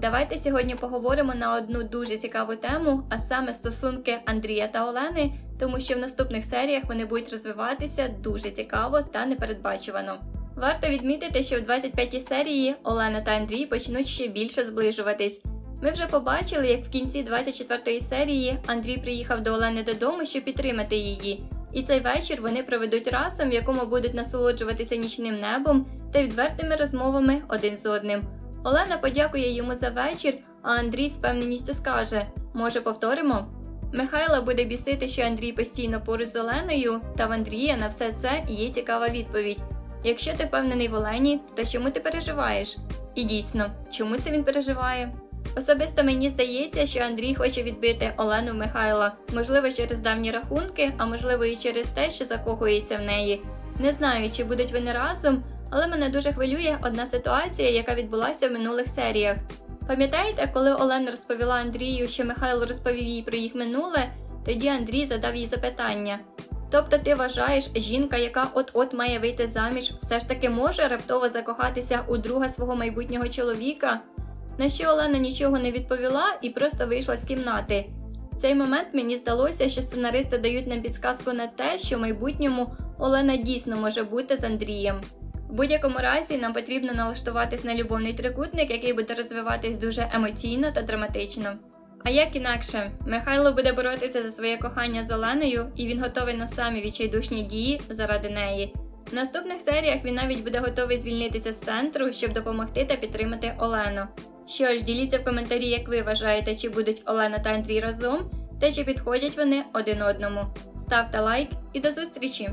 Давайте сьогодні поговоримо на одну дуже цікаву тему, а саме стосунки Андрія та Олени, тому що в наступних серіях вони будуть розвиватися дуже цікаво та непередбачувано. Варто відмітити, що в 25-й серії Олена та Андрій почнуть ще більше зближуватись. Ми вже побачили, як в кінці 24-ї серії Андрій приїхав до Олени додому, щоб підтримати її. І цей вечір вони проведуть разом, в якому будуть насолоджуватися нічним небом та відвертими розмовами один з одним. Олена подякує йому за вечір, а Андрій з певненістю скаже: може, повторимо? Михайла буде бісити, що Андрій постійно поруч з Оленою, та в Андрія на все це є цікава відповідь. Якщо ти впевнений в Олені, то чому ти переживаєш? І дійсно, чому це він переживає? Особисто мені здається, що Андрій хоче відбити Олену Михайла, можливо, через давні рахунки, а можливо і через те, що закохується в неї. Не знаю, чи будуть вони разом, але мене дуже хвилює одна ситуація, яка відбулася в минулих серіях. Пам'ятаєте, коли Олена розповіла Андрію, що Михайло розповів їй про їх минуле, тоді Андрій задав їй запитання. Тобто ти вважаєш, жінка, яка от-от має вийти заміж, все ж таки може раптово закохатися у друга свого майбутнього чоловіка? На що Олена нічого не відповіла і просто вийшла з кімнати. В цей момент мені здалося, що сценаристи дають нам підсказку на те, що в майбутньому Олена дійсно може бути з Андрієм. В будь-якому разі нам потрібно налаштуватись на любовний трикутник, який буде розвиватись дуже емоційно та драматично. А як інакше, Михайло буде боротися за своє кохання з Оленою, і він готовий на самі відчайдушні дії заради неї. В наступних серіях він навіть буде готовий звільнитися з центру, щоб допомогти та підтримати Олену. Що ж, діліться в коментарі, як ви вважаєте, чи будуть Олена та Андрій разом, та чи підходять вони один одному. Ставте лайк і до зустрічі!